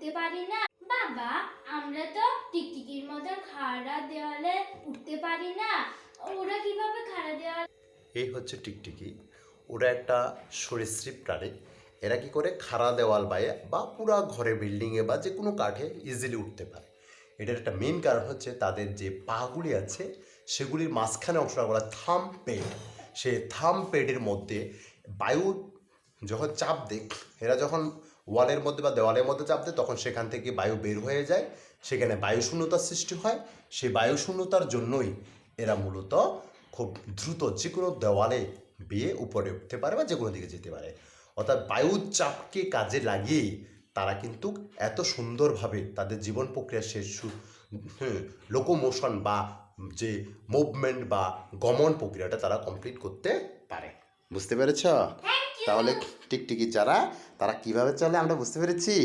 উঠতে পারি না। বাবা, আমরা তো টিকটিকির মতন খাড়া দেওয়ালে উঠতে পারি না। ওরা কীভাবে খাড়া দেওয়ালে? এই হচ্ছে টিকটিকি। ওরা একটা সরীসৃপ প্রাণী। এরা কি করে? খাড়া দেওয়াল বায়ে বা পুরা ঘরে বিল্ডিংয়ে বা যে কোনো কাঠে ইজিলি উঠতে পারে। এটার একটা মেন কারণ হচ্ছে তাদের যে পাগুলি আছে, সেগুলির মাঝখানে অংশটা বলা থাম পেড সেই থাম পেডের মধ্যে বায়ু যখন চাপ দেয়, এরা যখন ওয়ালের মধ্যে বা দেওয়ালের মধ্যে চাপ দেয়, তখন সেখান থেকে বায়ু বের হয়ে যায়। সেখানে বায়ু শূন্যতার সৃষ্টি হয়। সেই বায়ু শূন্যতার জন্যই এরা মূলত খুব দ্রুত যে কোনো দেওয়ালে বেয়ে উপরে উঠতে পারে বা যে কোনো দিকে যেতে পারে। অর্থাৎ বায়ুর চাপকে কাজে লাগিয়েই তারা কিন্তু এত সুন্দরভাবে তাদের জীবন প্রক্রিয়া শেষ লোকোমোশন বা যে মুভমেন্ট বা গমন প্রক্রিয়াটা তারা কমপ্লিট করতে পারে। বুঝতে পেরেছ? তাহলে টিকটিকি যারা তারা কীভাবে চলে আমরা বুঝতে পেরেছি।